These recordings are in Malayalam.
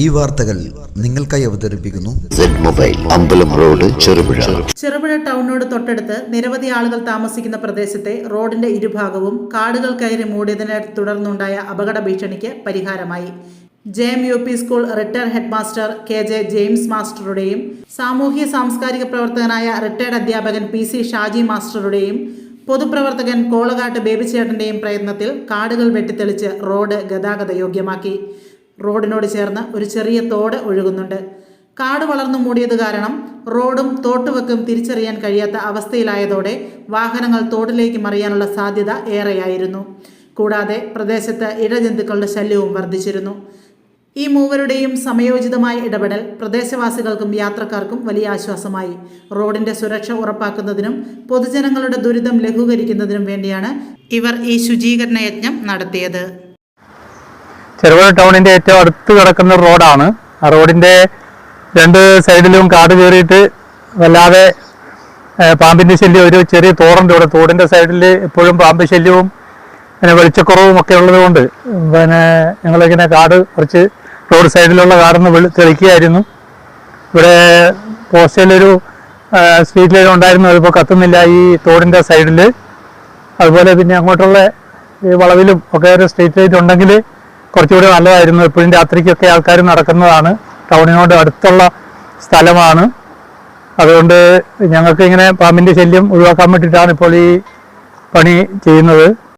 ഈ വാർത്തകൾ നിങ്ങൾക്കായി അവതരിപ്പിക്കുന്നു. അമ്പലം റോഡ് ചെറുപുഴ. ചെറുപുഴ ടൗണിനോട് തൊട്ടടുത്ത് നിരവധി ആളുകൾ താമസിക്കുന്ന പ്രദേശത്തെ റോഡിന്റെ ഇരുഭാഗവും കാടുകൾ കയറി മൂടിയതിനെ തുടർന്നുണ്ടായ അപകട ഭീഷണിക്ക് പരിഹാരമായി. J M U P school retired head master K J James മാസ്റ്ററുടെയും സാമൂഹ്യ സാംസ്കാരിക പ്രവർത്തകനായ റിട്ടയർഡ് അധ്യാപകൻ പി സി ഷാജി മാസ്റ്ററുടെയും പൊതുപ്രവർത്തകൻ കോളകാട്ട് ബേബിച്ചേട്ടന്റെയും പ്രയത്നത്തിൽ കാടുകൾ വെട്ടിത്തെളിച്ച് റോഡ് ഗതാഗത യോഗ്യമാക്കി റോഡിനോട് ചേർന്ന് ഒരു ചെറിയ തോട് ഒഴുകുന്നുണ്ട്. കാട് വളർന്നു മൂടിയത് കാരണം റോഡും തോട്ടുവെക്കും തിരിച്ചറിയാൻ കഴിയാത്ത അവസ്ഥയിലായതോടെ വാഹനങ്ങൾ തോട്ടിലേക്ക് മറിയാനുള്ള സാധ്യത ഏറെയായിരുന്നു. കൂടാതെ പ്രദേശത്ത് ഇഴജന്തുക്കളുടെ ശല്യവും വർദ്ധിച്ചിരുന്നു. ഈ മൂവരുടെയും സമയോചിതമായ ഇടപെടൽ പ്രദേശവാസികൾക്കും യാത്രക്കാർക്കും വലിയ ആശ്വാസമായി. റോഡിന്റെ സുരക്ഷ ഉറപ്പാക്കുന്നതിനും പൊതുജനങ്ങളുടെ ദുരിതം ലഘൂകരിക്കുന്നതിനും വേണ്ടിയാണ് ഇവർ ഈ ശുചീകരണ യജ്ഞം നടത്തിയത്. ചെറുപുഴ ടൗണിന്റെ ഏറ്റവും അടുത്ത് കിടക്കുന്ന റോഡാണ്. ആ റോഡിന്റെ രണ്ട് സൈഡിലും കാട് കയറിയിട്ട് വല്ലാതെ പാമ്പിന്റെ ശല്യം ഒരു ചെറിയ തോടുണ്ട് ഇവിടെ. തോടിന്റെ സൈഡിൽ എപ്പോഴും പാമ്പ് ശല്യവും പിന്നെ വെളിച്ചക്കുറവും ഒക്കെ ഉള്ളത് കൊണ്ട് പിന്നെ ഞങ്ങളിങ്ങനെ കാട് കുറച്ച് റോഡ് സൈഡിലുള്ള കാടൊന്ന് വെളി തെളിക്കുകയായിരുന്നു. ഇവിടെ പോസ്റ്റയിലൊരു സ്ട്രീറ്റ് ലൈറ്റ് ഉണ്ടായിരുന്നു. അതിപ്പോൾ കത്തുന്നില്ല ഈ തോടിന്റെ സൈഡിൽ അതുപോലെ പിന്നെ അങ്ങോട്ടുള്ള ഈ വളവിലും ഒക്കെ ഒരു സ്ട്രീറ്റ് ലൈറ്റ് ഉണ്ടെങ്കിൽ കുറച്ചുകൂടി നല്ലതായിരുന്നു. എപ്പോഴും രാത്രിക്കൊക്കെ ആൾക്കാർ നടക്കുന്നതാണ്. ടൗണിനോട് അടുത്തുള്ള സ്ഥലമാണ്. അതുകൊണ്ട് ഞങ്ങൾക്ക് ഇങ്ങനെ പാമ്പിന്റെ ശല്യം ഒഴിവാക്കാൻ വേണ്ടിയിട്ടാണ് ഇപ്പോൾ ഈ പണി ചെയ്യുന്നത്.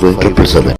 triple seven